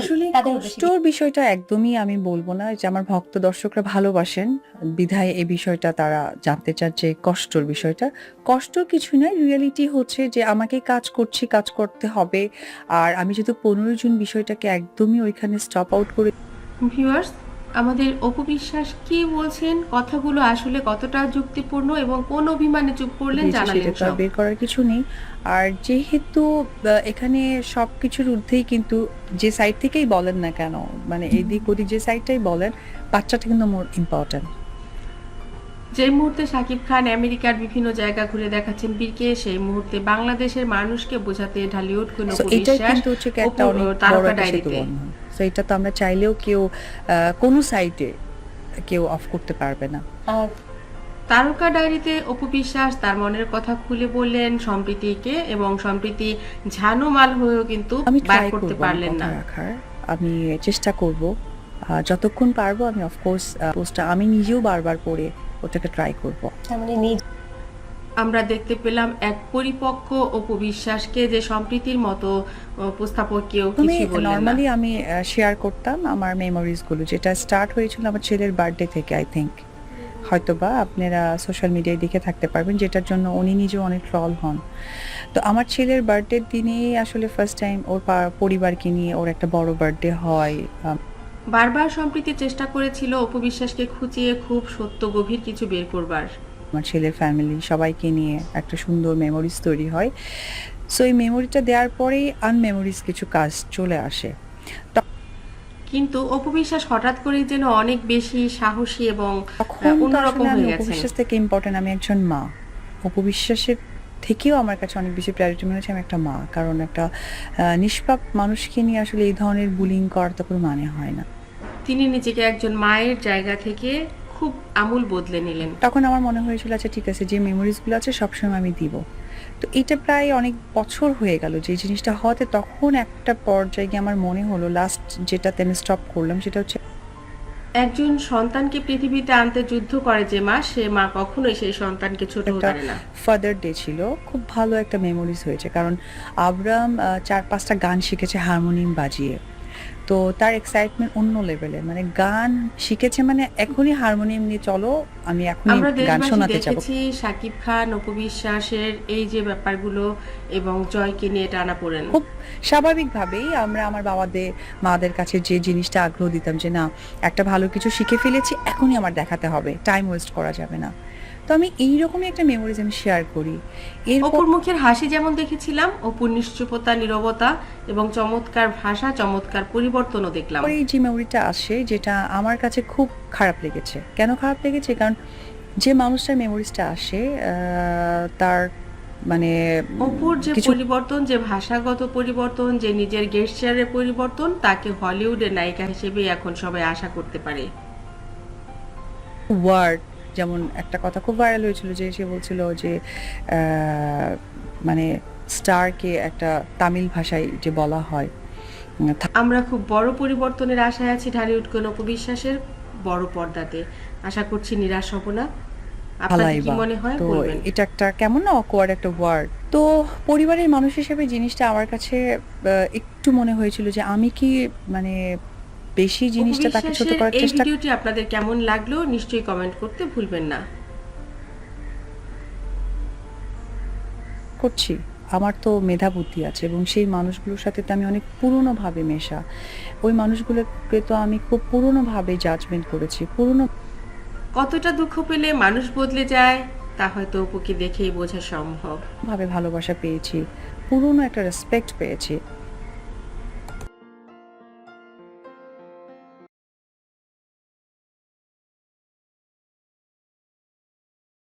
আসলে কষ্টর বিষয়টা একদমই আমি বলব না যে আমার ভক্ত দর্শকরা ভালোবাসেন। বিধায় এই বিষয়টা তারা জানতে চান যে কষ্টর বিষয়টা। কষ্ট কিছু নয় রিয়েলিটি হচ্ছে যে আমাকে কাজ করছি কাজ করতে হবে। আর আমি যেহেতু পনেরো জুন বিষয়টাকে একদমই ওইখানে স্টপ আউট করে ভিউয়ার্স আমাদের অপু বিশ্বাস কি বলছেন? কথাগুলো আসলে কতটা যুক্তিপূর্ণ এবং কোন অভিমানে চুপ করলেন জানালেন সব। বের করার কিছু নেই। আর যেহেতু এখানে সবকিছুর ঊর্ধ্বেই কিন্তু যে সাইড থেকেই বলেন না কেন মানে এদিক ওদিক যে সাইডটাই বলেন বাচ্চাটা কিন্তু মোর ইম্পর্টেন্ট যে মুহূর্তে শাকিব খান আমেরিকার বিভিন্ন জায়গা ঘুরে দেখাচ্ছেন বীরকে সেই মুহূর্তে বাংলাদেশের মানুষকে বোঝাতে ঢালিউড কোন বিশ্বাস কিন্তু হচ্ছে একটা অনেক বড় তারকা ডায়েরিতে। So, এটা তো আমরা চাইলেও কেউ কোনো সাইটে কেউ অফ করতে পারবে না। আর তারকা ডায়েরিতে অপু বিশ্বাস তার মনের কথা খুলে বললেন সম্প্রীতিকে এবং সম্প্রীতি ঝানুমাল হয়েও কিন্তু আমি বার ট্রাই করতে পারলেন না। রাখার। আমি চেষ্টা করব। যতক্ষণ পারব আমি অফকোর্স পোস্টটা আমি নিজেও বারবার পড়ে ওটাকে ট্রাই করব। মানে নিজ আমরা দেখতে পেলাম এক পরিপক্ক অপু বিশ্বাসকে যে সম্প্রীতির মতো তুমি কিছু বললেন না। নর্মালি আমি শেয়ার করতাম আমার মেমোরিজগুলো। যেটা স্টার্ট হয়েছিল আমার ছেলের বার্থডে থেকে আই থিঙ্ক হয়তোবা আপনারা সোশ্যাল মিডিয়ায় দেখে থাকতে পারবেন যেটার জন্য উনি নিজেও অনেক ট্রল হন। তো আমার ছেলের বার্থডের দিনেই আসলে ফার্স্ট টাইম ওর পরিবারকে নিয়ে ওর একটা বড় বার্থডে হয়। বারবার সম্প্রীতি চেষ্টা করেছিল অপবিশ্বাসকে খুঁচিয়ে খুব সত্য গভীর কিছু বের করবার। আমার ছেলের ফ্যামিলি সবাইকে নিয়ে একটা সুন্দর মেমোরিজ তৈরি হয়। সো এই মেমোরিটা দেওয়ার পরেই আনমেমোরিজ কিছু কাজ চলে আসে। কিন্তু অপু বিশ্বাস হঠাৎ করেই যেন অনেক বেশি সাহসী এবং অন্যরকম আমি হয়ে গেছেন। উপবিশ্বাস থেকে ইম্পর্টেন্ট আমি একজন মা। অপবিশ্বাসের থেকেও আমার কাছে অনেক বেশি প্রায়োরিটি মনে হচ্ছে আমি একটা মা। কারণ একটা নিষ্পাপ মানুষকে নিয়ে আসলে এই ধরনের বুলিং করার তো কোনো মানে হয় না। তিনি নিজেকে একজন মায়ের জায়গা থেকে খুব আমূল বদলে নিলেন। তখন আমার মনে হয়েছিল আচ্ছা ঠিক আছে যে মেমোরিজগুলো আছে সবসময় আমি দিব। তো এটা প্রায় অনেক বছর হয়ে গেল যে জিনিসটা হওয়াতে তখন একটা পর্যায়ে গিয়ে আমার মনে হলো লাস্ট যেটাতে আমি স্টপ করলাম সেটা হচ্ছে একজন সন্তানকে পৃথিবীতে আনতে যুদ্ধ করে যে মা সে মা কখনোই সেই সন্তানকে ছোট হতে একটা পারে না। ফাদার ডে ছিল। খুব ভালো একটা মেমোরিজ হয়েছে কারণ আবরাম চার পাঁচটা গান শিখেছে হারমোনিয়াম বাজিয়ে। তো তার এক্সাইটমেন্ট অন্য লেভেলের মানে গান শিখেছে মানে এখনই হারমোনিয়াম নিয়ে চলো আমি এখনই গান শোনাতে যাব। দেখেছি সাকিব খান উপবিশ্বাসের এই যে ব্যাপারগুলো এবং জয়কে নিয়ে টানা পড়েন। খুব স্বাভাবিকভাবেই আমরা আমার বাবাদের মাদের কাছে যে জিনিসটা আগ্রহ দিতাম যে না একটা ভালো কিছু শিখে ফেলেছি এখনই আমার দেখাতে হবে। টাইম ওয়েস্ট করা যাবে না। তো আমি এইরকমই একটা মেমোরিজ আমি শেয়ার করি। এরপর অপুর মুখের হাসি যেমন দেখেছিলাম অপুর নিশ্চুপতা নীরবতা এবং চমৎকার ভাষা চমৎকার পরিবর্তনও দেখলাম। এই যে মেমোরিটা আসে যেটা আমার কাছে খুব খারাপ লেগেছে। কেন খারাপ লেগেছে? কারণ যে মানুষটার মেমোরিজটা আসে তার মানে অপুর যে পরিবর্তন যে ভাষাগত পরিবর্তন যে নিজের গেস্টারের পরিবর্তন তাকে হলিউডের নায়িকা হিসেবে এখন সবাই আশা করতে পারে। ওয়ার্ড যেমন একটা কথা খুব ভাইরাল হয়েছিল যে সে বলছিল যে মানে স্টারকে একটা তামিল ভাষায় যে বলা হয়। আমরা খুব বড় পরিবর্তনের আশায় আছি ঢালিউড কোন উপবিশ্বাসের বড় পর্দাতে। আশা করছি নিরাশ হব না। মনে হয়? তো এটা একটা কেমন না অকওয়ার্ড একটা ওয়ার্ড তো পরিবারের মানুষ হিসেবে জিনিসটা আমার কাছে একটু মনে হয়েছিল যে আমি কি মানে বেশি জিনিসটা তাকে ছোট করার এই চেষ্টা ভিডিওটি আপনাদের কেমন লাগল নিশ্চয়ই কমেন্ট করতে ভুলবেন না। করছি। আমার তো মেধা বুদ্ধি আছে এবং সেই মানুষগুলোর সাথে তো আমি অনেক পুরনো ভাবে মেশা। ওই মানুষগুলোকে তো আমি খুব পুরনো ভাবে জাজমেন্ট করেছি পুরনো কতটা দুঃখ পেলে মানুষ বদলে যায় তা হয়তো অপুকে দেখেই বোঝা সম্ভব। ভাবে ভালোবাসা পেয়েছি পুরনো একটা রেসপেক্ট পেয়েছি।